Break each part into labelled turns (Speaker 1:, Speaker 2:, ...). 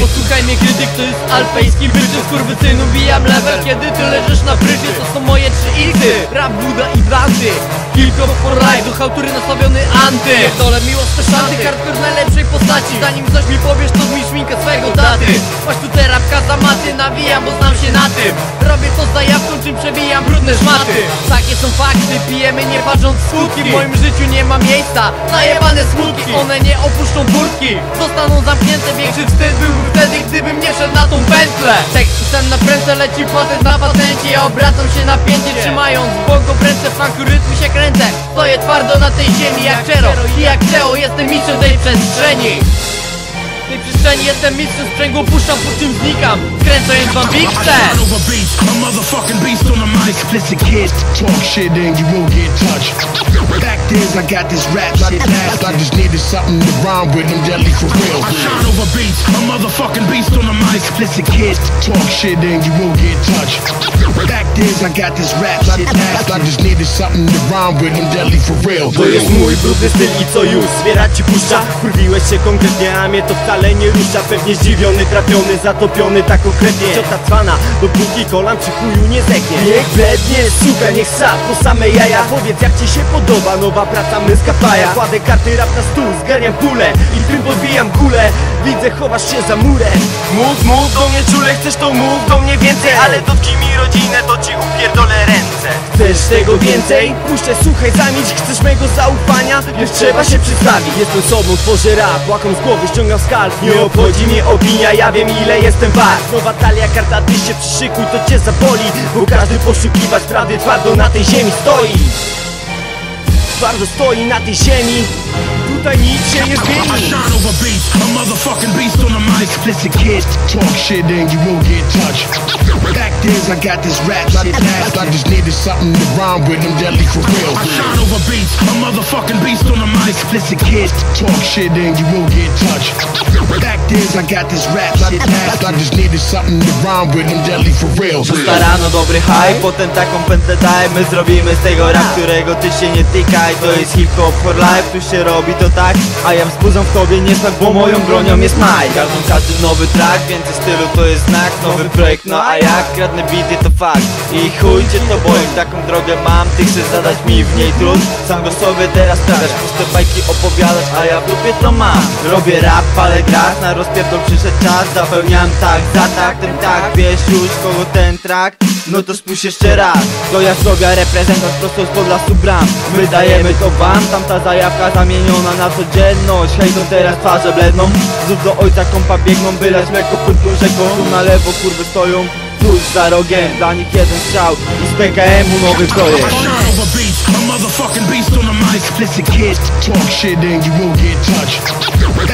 Speaker 1: Posłuchaj mnie krytyk, to jest alpejski wyczyn Skurwysynu bijam level, kiedy ty leżysz na pryczy To są moje trzy xy, rap, buda i bandy. Hip-hop for life, duch autury nastawiony anty. Miłosne szanty, hardcore w najlepszej postaci. Zanim coś mi powiesz, to zmień szminkę szmaty Takie są fakty, pijemy nie patrząc skutki. W moim życiu nie ma miejsca, najebane smutki One nie opuszczą burki, zostaną zamknięte Większy wstyd byłby wtedy, gdybym nie szedł na tą pętlę? Tekst ten na prędce leci patent na patencie. Ja obracam się na pięcie, trzymając bongo w ręce. Funku rytmu się kręcę, stoję twardo na tej ziemi Jak Czero. I jak Teo, jestem mistrzem tej przestrzeni w tej przestrzeni jestem mistrzem sprzęgło, puszczam po czym znikam Kręcając wam biksę
Speaker 2: Shine over beats, a motherfucking beast on the mic. Explicit kids talk shit and you won't get touched. Fact is, I got this rap shit last. I just needed something to rhyme with. I'm deadly for real. I shine over beats, a motherfucking Explicit kids talk shit and you won't get touched. Fact is, I got this rap shit last. I just needed something to rhyme with. I'm deadly for real.
Speaker 3: To jest mój brudny styl i co już, zbierać ci puszcza Kurwiłeś się konkretnie, a mnie to wcale nie rusza Pewnie zdziwiony, trafiony, zatopiony tak konkretnie Ciota cwana, dopóki kolan przy chuju nie zegnie Niech blednie, suka, niech sa, po same jaja Powiedz jak ci się podoba, nowa praca myska paja Kładę karty rap na stół, zganiam pulę I tym podbijam kulę Widzę, chowasz się za murem Mów, mów do mnie czule, chcesz to mów do mnie więcej. Ale dotknij mi rodzinę, to ci upierdolę ręce. Chcesz tego więcej? Puszczę, słuchaj, zamilcz, chcesz mego zaufania? Wiesz, trzeba się przedstawić Jestem sobą, tworzę rap, łakam z głowy, ściągam skarb. Nie obchodzi mnie opinia, ja wiem ile jestem wart. Nowa talia, karta, ty się przyszykuj, to cię zaboli. Bo każdy poszukiwać prawdy twardo na tej ziemi stoi. Twardo stoi na tej ziemi Tutaj nic się nie
Speaker 2: I
Speaker 3: zmieni
Speaker 2: shine over beats, a motherfucking beast on the mic. Explicit kids talk shit and you won't get touched. Fact is, I got this rap shit last. I just needed something to rhyme with. I'm deadly for real. I shine over beats, a motherfucking beast on the mic. Explicit kids talk shit and you won't get touched. Fact is, I got this rap shit. I just needed something to rhyme with. I'm deadly for real.
Speaker 3: Dobry hype, potem taką pętlę daj My zrobimy z tego rap, którego ty się nie tykaj. To jest hip-hop for life, tu się robi to tak. A ja wzbudzam w tobie niesmak, bo moją bronią jest maj Każdą każdy nowy track, więcej stylu to jest znak. Nowy projekt, no a jak kradnę bity to fakt. I chuj cię to boi, taką drogę mam. Ty chcesz zadać mi w niej trud? Sam go sobie teraz stawiasz, puste bajki opowiadasz A ja w dupie to mam. Robię rap, palę gras, na rozpierdol przyszedł czas Zapełniam tak za tak, ten tak Wiesz już kogo ten track no to spójrz jeszcze raz. To ja sobie reprezentant prosto spod lasu bram. My dajemy to wam, tamta zajawka zamieniona na codzienność. Hejdą teraz twarze bledną. Znów do ojca kompa biegną, bylać mleko rzeką Tu na lewo kurwy stoją, tuż za rogiem Dla nich jeden strzał. I z PKM-u nowy projekt
Speaker 2: I shine over beats, a motherfucking beast on the mic. Explicit kids talk shit and you won't get touched.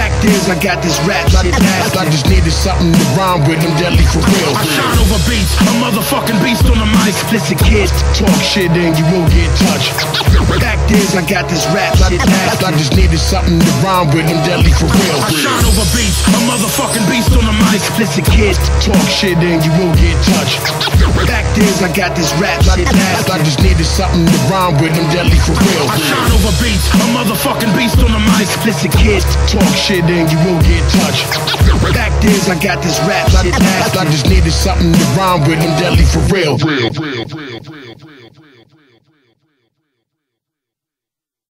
Speaker 2: Fact is, I got this rap shit last. I just needed something to rhyme with. I'm deadly for real. I shine over beats, a motherfucking beast on the mic. Explicit kids talk shit and you won't get touched. Fact is, I got this rap shit last. I just needed something to rhyme with. I'm deadly for real. I shine over beats, a motherfucking beast on the mic. Explicit kids talk shit and you won't get touched. Fact is, I got this rap shit last. I just needed something to rhyme with. I'm deadly for real. I shine over beats, a motherfucking beast on the mic. Explicit kids talk shit and you won't get touched. Fact is, I got this rap shit last. I just needed something to rhyme with. I'm deadly for real. real, real.